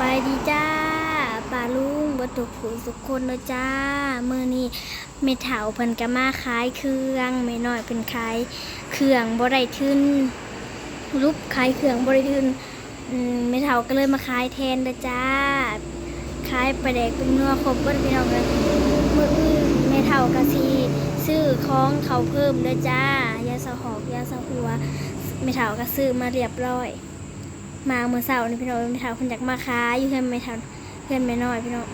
บายดีจ้าป่าลุงบัตุผู้สุกคนเนะจ้ามือนี้เมถาวเพิ่นก็มาขายเครื่องไม่น้อยเพิ่นขายเครื่องบ่ได้ทึนรูปขายเครื่องบ่ได้ทึนเมถาวก็เลยมาขายแทนเด้อจ้าขายปลาแดกเป็นเนื้อครบเบิดพี่น้องเลยมื้ออื่นเมถาวก็สิซื้อของเขาเพิ่มเด้อจ้ายาสะหอกยาสะหัวเมถาวก็ซื้อมาเรียบร้อย มาเมื่อเสาร์นี่พี่น้องไม่ถาคนอยากมาค้าอยู่เพื่อนไม่ทันเพื่อนไม่น้อยพี่น้อง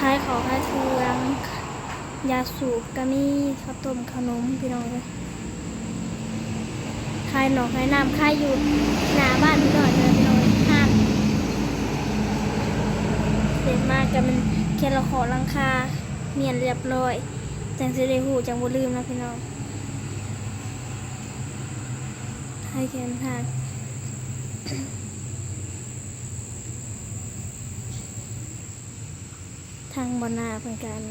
ขายของขายเครื่องยาสูบก็มีข้าวต้มขนมพี่น้องเลยขายหนอขายน้ำขายอยู่หน้าบ้านพี่น้อยเลยพี่น้องห้างเด็ดมากกันมันแค่เราขอลังคาเมียนเรียบร้อยจังสิได้หูจังบ่ลืมนะพี่น้องให้แค่นทาง ทางบนาเป็นการ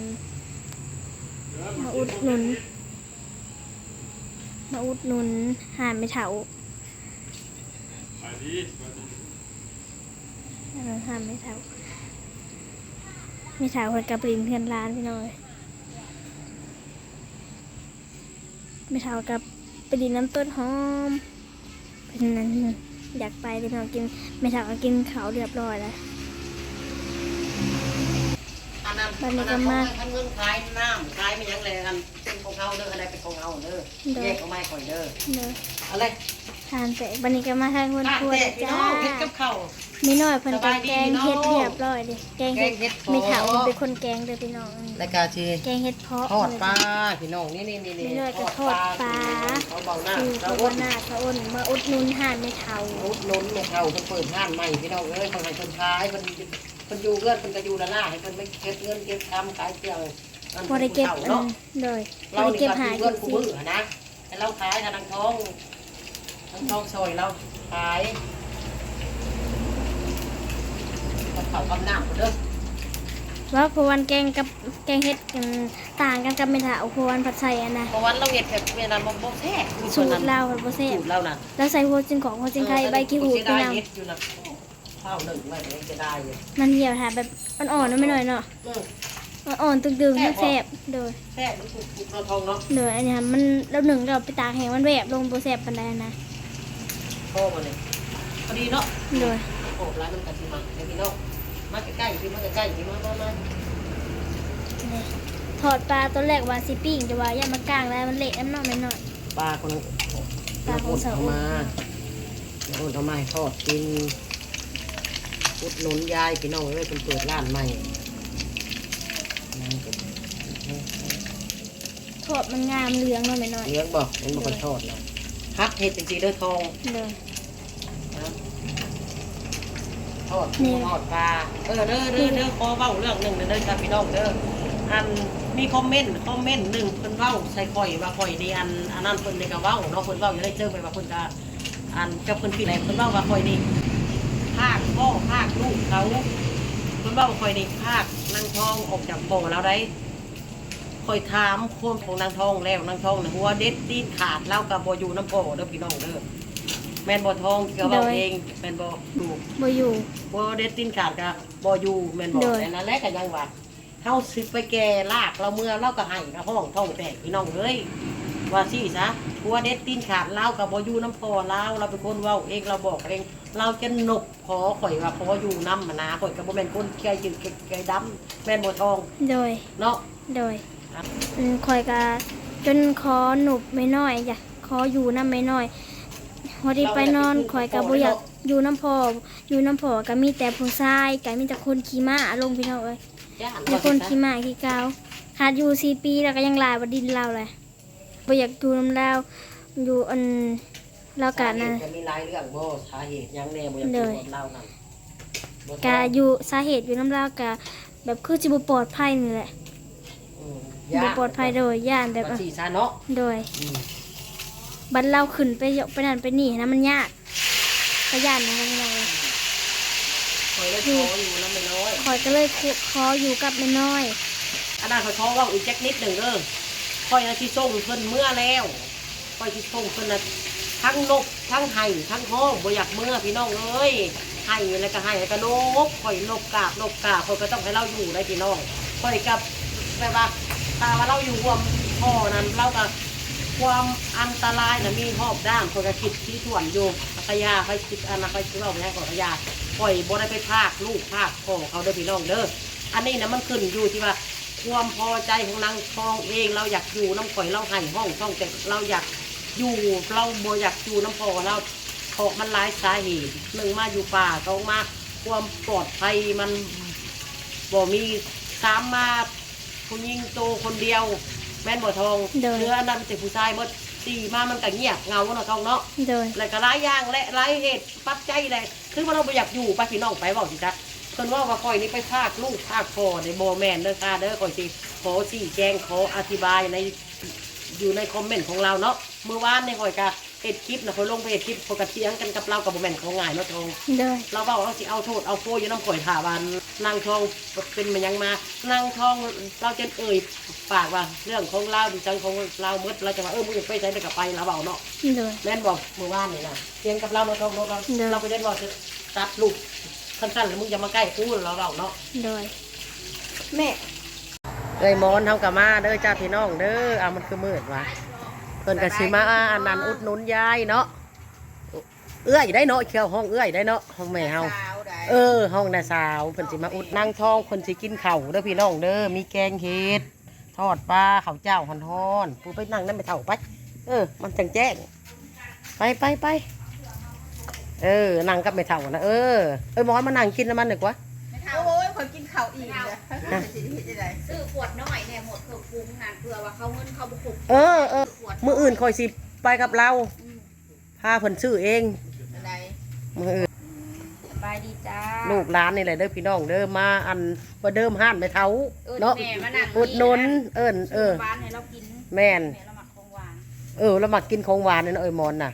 มาอุดหนุน มาอุดหนุนหานไม่เถาไปดีไปดีเออหานไม่เถาไม่เถาคนกับลินเพื่อนร้านพี่น้อยไม่เถากับไปดินน้ำต้นหอม เป็นนั้น อยากไปพี่น้องกินไม่เถาก็กินเขาวเรียบร้อยแล้วอันนั้นบัดนี้อันก็นั้นมาท่านเงินขายน้ำขายไม่ยั้งเลยอันเป็นของเขาเด้ออะไรเป็นของเขาเด้อเด้อแยกออกมาก่อนเด้อเนอะอะไร ทานแตกบันนี้ก็มาทางคนข้าวครัวแตกพี่จ้าน้องเฮ็ดกับข้าวมีหน่อยเพิ่นสก็บายดีแกงพี่น้องเฮ็ดเรียบร้อยเดิแกงเฮ็ดแกงเฮ็ดไม่เถาเพาะเป็นคนแกงเด้อพี่น้องรายการชีแกงเฮ็ดเพาะ ทอดปลาพี่น้องนี่นี่นี่มีหน่อยก็ทอดปลา เขาเบาหน้าคือเราเขาอุว่าดหน้าเขาอ้นมาอุดหนุนหานไม่เถาอุดหนุนในเขาเพิ่นเปิดห้านใหม่พี่น้องเอ้ยคนไหนคนขายเพิ่นเพิ่นอยู่เงินเพิ่นก็อยู่ละหน้าให้เพิ่นไม่เก็บเงินเก็บคำขายเครื่องนั่นบ่ได้เก็บพิ่อันเนาะนเลยบ่เราได้นี่เก็บก็หาถือกิเงินนสิกูมือนะแต่เราขายทางทอง ทางทองซอยเราขายกับเขากำน้ำเด้อว่าพวันแกงกับแกงเฮ็ดกันต่างกันกับไม่เถาพวันผัดใส่อันนะเพราะวันเราเห็ดแบบเวลาบ่บ่แท้มีสูนตนั้นรลาวผัดบ่แซ่บสูตรเราน่ะแล้วใส่หัวจิงของหัวจิงไข่ใบขี้หูดเสียพี่ดายน้องเฮ็ดอยู่นะข้าวหนึ่งไม่ได้จะได้อยู่มันเหี่ยวถาแบบอ่อนๆเนาะไม่หน่อยเนาะอืมอ่อนๆตึงๆให้แซ่บโดยแท้มันถูกถูกเราทองเนาะเดี๋ยวอันเนี้ยมันเราหนึ่งเราไปตากแห้งมันแวบลงโปรแซบปันไดนะ โค้มาเลยพอดีเนาะโดยโอ้ร้านน้ำกันสิมาเดี๋ยวพี่น้องมาใกล้ๆพี่มาใกล้ๆพี่มามามานี่ถอดปลาตัวแรกว่าสิปิ้งจะว่าอย่ามากลางแล้วมันเละน้ำหน่อยไม่หน่อยปลาคนนั้นปลาของสาวเอามาเอาเอามาให้ทอดกินอุดหนุนยายพี่น้องเลยเป็นเปิดร้านใหม่นั่งเป็นถอดมันงามเหลืองเนาะไม่หน่อยเลี้ยงบอกมันบอกคนทอดนะฮักเห็ดจริงๆด้วยทองเลย นะ ทอดปูทอดปลาเออเด้อเด้อเด้อขอเว้าเรื่องหนึ่งเด้อเด้อครับพี่น้องเด้ออันมีคอมเมนต์คอมเมนต์หนึ่งเพิ่นเว้าใส่ข่อยว่าข่อยนี่อันอันนั้นเพิ่นนี่ก็เว้าเนาะเพิ่นเว้าอยู่ได้เจอไปว่าเพิ่นก็อันกับเพิ่นพี่ไหนเพิ่นเว้าว่าข่อยนี่ภาคพ่อภาคลูกเขาเพิ่นเว้าว่าข่อยนี่ภาคนางทองออกจากบ่อแล้วได้ข่อยถามคนของนางทองแล้วนางทองน่ะหัวเด็ดตีนขาดเล่ากับบ่อยู่น้ำพ่อเด้อพี่น้องเด้อ แม่นบ่ทองก็เว้าเองแม่นบ่ถูกบ่อยู่บ่เด็ดตีนขาดกับ่อยู่แม่นบ่โดยแต่นั่นแหละก็ยังว่าเฮาสิไปแก่ลากเราเมื่อเราก็ให้กับห้องท้องแตกพี่น้องเอ้ยว่าสิซะผัวเด็ดตีนขาดเราก็บ่อยู่น้ำพอเราเราเป็นคนเว้าเองเราบอกเองเราจะนกขอข่อยว่าขออยู่นำมานาข่อยก็บ่แม่นคนเกยจืดเกยดำแม่นบ่ทอง โดยเนาะโดยอืมคอยกะจนขอหนุบไม่น้อยจ้ะขออยู่น้ำไม่น้อย พอดีไปนอนคอยกะบ่อยากอยู่น้ำพออยู่น้ำพอก็มีแต่ผู้ชายก็มีแต่คนขี่ม้าลงพี่น้องเอ้ยย่านมีว่าคนสิขี่ซะม้าขี่กาวขาดอยู่สี่ปีแล้วก็ยังลายบดินเราเลยบ่อยากอยู่น้ำลาวอยู่อันเรากะนะสาเหตุจะมีหลายเรื่องบ่สาเหตุหยังแน่บ่อยากเลอยู่ยกับเรานั่นบ่ทองกะอยู่สาเหตุอยู่น้ำลาวกะแบบคือจิบปลอดภัยนี่แหละอืมบ่ปลอดภัยโดยย่านแบบว่าอะสิซะเนาะโดยอืม บันเราขึ้นไปเยอะไปนั่นไปนี่นะมันยากก็ย่านนะมันเลยข่อยเลยขออยู่นำไม่น้อยคอยก็เลยคุขออยู่กับแม่น้อย อันนั้นเขาท้องว่าอีกแจ็คนิดหนึ่งเด้อคอยนะที่ส่งเพิ่นเมื่อแล้วคอยที่ส่งเพิ่นนะทั้งนกทั้งไห่ทั้งห้องบ่อยากเมื่อพี่น้องเอ้ยให้แล้วก็ให้แล้วก็ลบคอยลบกราบลบกราบคอยก็ต้องให้เราอยู่ได้พี่น้องคอยกับแบบว่าถ้าว่าเราอยู่รวมพ่อนั้นเราก็ ความอันตรายนะมีหอบด้ามคอยก็คิดที่ส่วนอยู่พัทยาคอยคิดอันนะคอยคิดเราไม่ให้ขอพัทยาคอยบ่ได้ไปพากลูกพากพ่อเขาเด้อพี่น้องเด้ออันนี้นะมันขึ้นอยู่ที่ว่า ความพอใจของนางทองเองเราอยากอยู่น้ำข่อยเราให้ห้องช่องแต่เราอยากอยู่เราบ่อยากอยู่น้ำพอเราเพราะมันหลายสาเหตุหนึ่งมาอยู่ป่าสองมาความปลอดภัยมันบ่มีสามมาผู้หญิงโตคนเดียว แม่นบ่ทองโดยเนื้อนั้นแต่ผู้ชายหมดสี่มามันก็เงียบเหงาเนาะทองเนาะโดยแล้วก็หลายอย่างและหลายเหตุปัจจัยเลยคือว่าเราบ่อยากอยู่ไปพี่น้องไปบอกสิจ๊ะเพิ่นว่าว่าคอยนี่ไปพากลูกพากพ่อในโบแมนเด้อค่ะเด้อคอยสิขอชี้แจงขออธิบายในอยู่ในคอมเมนต์ของเราเนาะเมื่อวานในคอยกะ เฮ็ดคลิปนะคอยลงไปเฮ็ดคลิปพอยกระเทียงกันกับเรากับโบแมนของง่ายเนาะทองโดยเราบอกเราสิเอาโทษเอาโฟอยู่น้ำข่อยถาวันนางทองเป็นมันยังมานางทองเราจะเอ่ยปากว่าเรื่องของเราดิจังของเราหมดเราจะว่าเออมึงอยากไปใช้ได้กับไปเราเบาเนาะโดยแม่นบอกเมื่อวานนี่นะเทียงกับเราเราเราเราเด้อเราไปเล่นบอกจะตัดลูกสั้นๆแล้วมึงจะมาใกล้กูเราเราเนาะโดยแม่เอ้ยมอนเท่ากับมาเด้อจ้าพี่น้องเด้อเอามันคือมืดวะเพิ่นก็สิมาอันนั้นอุดหนุนยายเนาะเอื้อยได้เนาะเขียวห้องเอื้อยได้เนาะห้องแม่เฮาสาวได้เออ ห้องนาสาวเพิ่นสิมาอุดนั่งทองเพิ่นสิกินข้าวเด้อพี่น้องเด้อมีแกงเห็ดทอดปลาข้าวเจ้าฮ้อนๆปูไปนั่งนั่นไปเท่าไปเออ มันจังแจ้งไปไปไปเออนั่งกับไม่เท่านะเออเอ้ยหมอนมานั่งกินน้ำมันหนึ่งวะโอ้ยคนกินข้าวอีกเลยสิเฮ็ดได้ซื้อขวดน้อย ปรุงนั่นเพื่อว่าเขาเงินเขาบุกเออเออขวดมืออื่นคอยสิไปกับเราพาเพิ่นซื้อเองได้มืออื่นสบายดีจ้าลูกหลานนี่แหละเด้อพี่น้องเด้อมาอันประเดิมห้านไม่เท่าเอิญเนาะแม่มานั่งอุดหนุนเอิ้นเออหวานให้เรากินแม่นแม่เราหมักของหวานเออแล้วมากินของหวานนี่เนาะเอ้ยหมอนน่ะ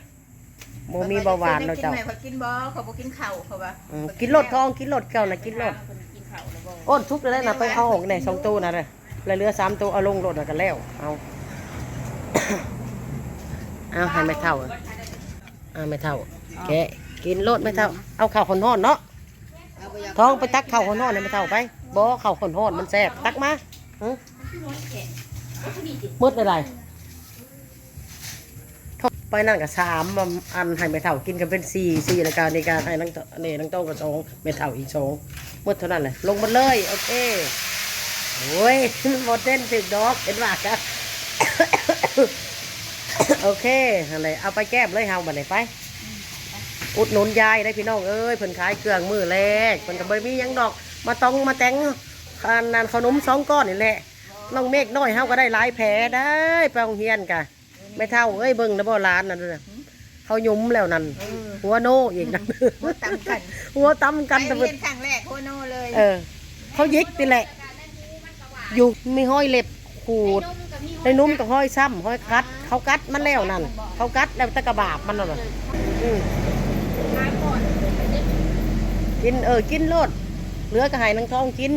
โมมีเบาหวานเนาะเจ้ากินไหมเขากินบ่เขาบ่กินข้าวเขาว่าอืมกินรถทองกินรถเก่านะกินรถคนกินข้าวแล้วบ่อ้นทุบเลยนะไปเอาออกในสองตู้นะเลย แล้วเหลือสามตู้เอาลงรถแล้วกันแล้ว เอาเอาให้ไม่เท่าเอาไม่เท่าแกะกินรถไม่เท่า เอาข้าวคนห้อนเนาะท้องไปตักข้าวคนห้อนให้ไม่เท่าไปบ่ข้าวคนห้อนมันแซ่บตักมาหมืดอะไรไปนั่นกับสามอันให้ไม่เท่ากินกันเป็นสี่สี่รายการในการให้นังนี่นังโต้กับสองไม่เท่าอีกสองมืดเท่านั้นเลยลงมาเลยโอเค โอ้ยมันหมดเต้นถึกดอกเห็นว่าครับโอเคอะไรเอาไปแก้มเลยเฮาบัดนี้ไป อุดหนุนยายได้พี่น้องเอ้ยเพิ่นขายเครื่องมือแรกเพิ่นก็บ่มีหยังดอก มาต้องมาแต่งอันนั้นขนมสองก้อนนี่แหละน้องเมฆน้อยเฮาก็ได้หลายแผลได้ไปโรงเรียนกะไม่เท่าเอ้ยเบิ่งนะบ่ร้านนั่นน่ะเขายุ้มแล้วนั่นหัวโนอีกนั่นหัวตำกันหัวตำกันไปแต่เรียนครั้งแรกโคโนเลย เออ เขายิกนี่แหละ อยู่มีห้อยเล็บขูดในนุ่มกับห้อยซ้ำห้อยกัด เขากัดมันแล้วนั่น เขากัดแล้วตะกระบาบมันน่ะกินเออกินรดเหลือก็ให้นางทองกิน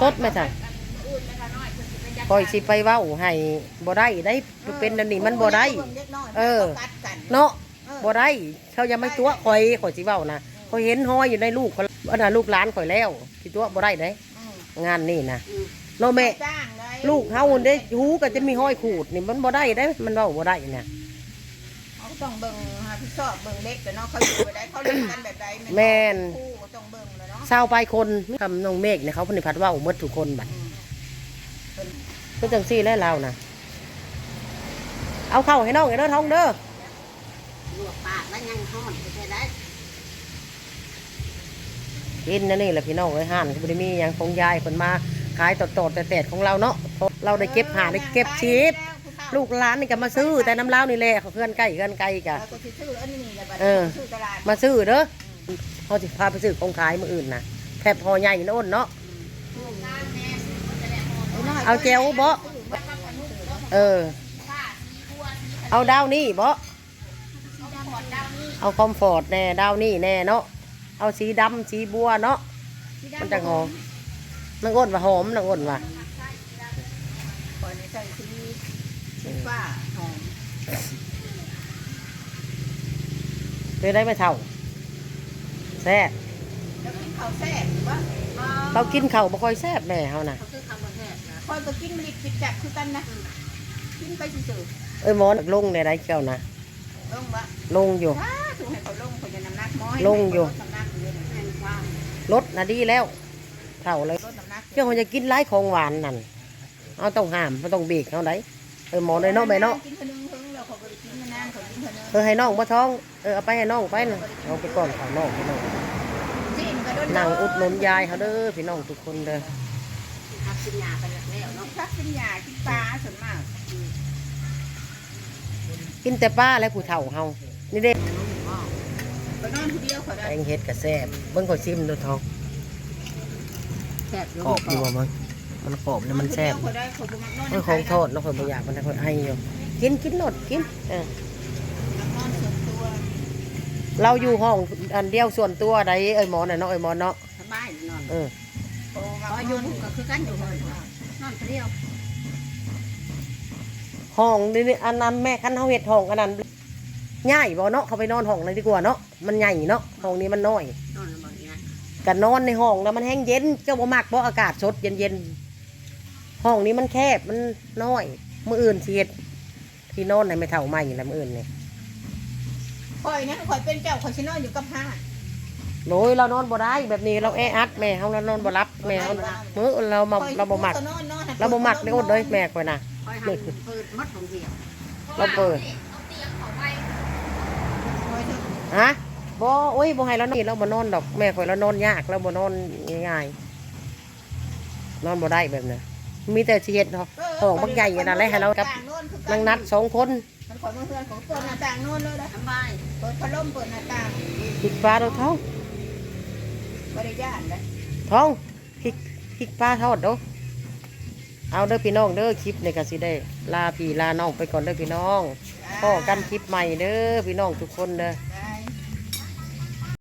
สดไหมจ๊ะคอยสิไปว้าให้บ่ได้ได้เป็นอันนี้มันบ่ได้เออ เนาะบ่ได้เขายังไม่ตัวคอยคอยสิเว้านะคอยเห็นห้อยอยู่ในลูกอันน่ะลูกหลานคอยแล้วสิตัวบ่ได้เด้ งานนี่นะเนาะแม่จ้างเลยลูกเฮาได้หูก็จะมีห้อยขูดนี่มันบ่ได้ได้ มันเว้าบ่ได้เนี่ยเขาต้องเบิ่งหาพี่ชอบเบิ่งเด็กแต่เนาะเขาอยู่ไปได้เขาเล่นกันแบบใดแม่นคู่ก็ต้องเบิ่งแล้วเนาะเศร้าไปคนทำน้องเมฆเนี่ยเขาเพนิพัดเว่าหมดทุกคนบัดก็จังซี่แล้วเรานะเอาเข้าให้น้องไอ้เด้อท้องเด้อลวกปากแล้วยังทอดไปได้ กินนั่นนี่แหละพี่น้องไอ้ยห่านบ่ได้มีหยังของยายคนมาขายตอดๆแต่ๆของเราเนาะเราได้เก็บหาได้เก็บชีพลูกหลานนี่ก็มาซื้อแต่น้ำเล้านี่แหละเขาเพื่อนใกล้เพื่อนไกลกะแล้วก็สิซื้ออันนี้แหละบัดเออมาซื้อเด้อเขาจะพาไปซื้อของขายมืออื่นนะแทบพอใหญ่นะอ้นเนาะเอาเจลบ่เออ เอาดาวนี่บ่เอาคอมฟอร์ตแน่ดาวนี่แน่เนาะ เอาสีดำสีบัวเนาะมันจะหอมนางอ้นว่าหอมนางอ้นว่าคอยในใส่สีสีฟ้าหอมเคยได้ไหมเท่าแซ่บแล้วกินข้าวแซ่บหรือว่าเรากินข้าวบ่ค่อยแซ่บแม่เฮาน่ะเขาคือคำว่าแซ่บนะคอยก็กินมันอีกปิดจับคือกันนะกินไปซื่อเอ้ยหมอนักลงในไรเจ้านะๆลงวะลงอยู่ถ้าถูกให้เขาลงเขาจะน้ำหนักหมอให้ลงอยู่ลดน้ำหนักอยู่เลยแม่นความ ลดน่ะดีแล้วเท่าเลยลดน้ำหนักเจ้าเขาจะกินหลายของหวานนั่นเอาต้องห้ามมันต้องเบรกเอาได้เออหมอเลยเนาะแม่เนาะกินเท่านึงเพิ่งแล้วเขาก็ไปกินนานๆเขากินเท่านึงเออให้น้องบ่ท้องเออเอาไปให้น้องไปน่ะเอาไปก่อนของน้องพี่น้องจิ้มก็โดนนั่งอุดหนุนยายเขาเด้อพี่น้องทุกคนเด้อทักสินยาไปแล้วเนาะพักกินยากินปลาส่วนมากกินแต่ป้าและผู้เฒ่าเฮานี่เด้ ไปนอนคนเดียวเขาได้แกงเห็ดกระแซ่บเบิ่งเขาชิมดูท้องแซ่บอยู่กรอบอยู่บ่มึงมันกรอบแล้วมันแซ่บเขาได้เขาบ่มักนอนเออของโทษเนาะคนบ่อยากมันได้คนให้อยู่กินกินหนดกินเออมักนอน ส่วนตัวเราอยู่ห้องอันเดียวส่วนตัวใดเอ้ยหมอน่ะเนาะเอ้ยหมอเนาะสบายนอนเออโอ้มักพอนอยู่ก็คือกันอยู่เลยนอนคนเดียวห้องนี่นี่อันนั้นแม่คันเฮาเฮ็ดห้องอันนั้น ใหญ่บ่เนาะเขาไปนอนห้องเลยดีกว่าเนาะมันใหญ่เนาะห้องนี้มันน้อยนอนบ่อยนะกันนอนในห้องแล้วมันแห้งเย็นเจ้าบ่มักบ่อากาศสดเย็นๆห้องนี้มันแคบมันน้อยมื้ออื่นสิเฮ็ดที่นอนให้ไม่เท่าใหม่แล้วมื้ออื่นนี่คอยนะคอยเป็นเจ้าคอยชินอนอยู่กับห้าโดยเรานอนบ่ได้แบบนี้เราแออัดแม่เฮาเรานอนบ่รับแม่เฮามื้อเรามาเราบ่มักเราบ่มักในอดเลยแม่ก่อยนะคอยหันเปิดมัดของเดียวเราเปิด ฮะบ่โอ้ยบ่ให้เรานอนเราบ่นอนดอกแม่ข่อยเรานอนยากเราบ่นอนง่ายๆนอนบ่ได้แบบนั้นมีแต่สิเฮ็ดเนาะห้องบักใหญ่นั่นแหละให้เรากับนางนัดสองคนมันขอเพื่อนของเปิดหน้าต่างโน่นเลยนะสบายเปิดพัดลมเปิดหน้าต่างพริกปลาเราท้องบริยานเลยท้องพริกพริกปลาทอดเด้อเอาเด้อพี่น้องเด้อคลิปในก็สิได้ ลาพี่ลาน้องไปก่อนเด้อพี่น้องพ่อกันคลิปใหม่เด้อพี่น้องทุกคนเด้อจ้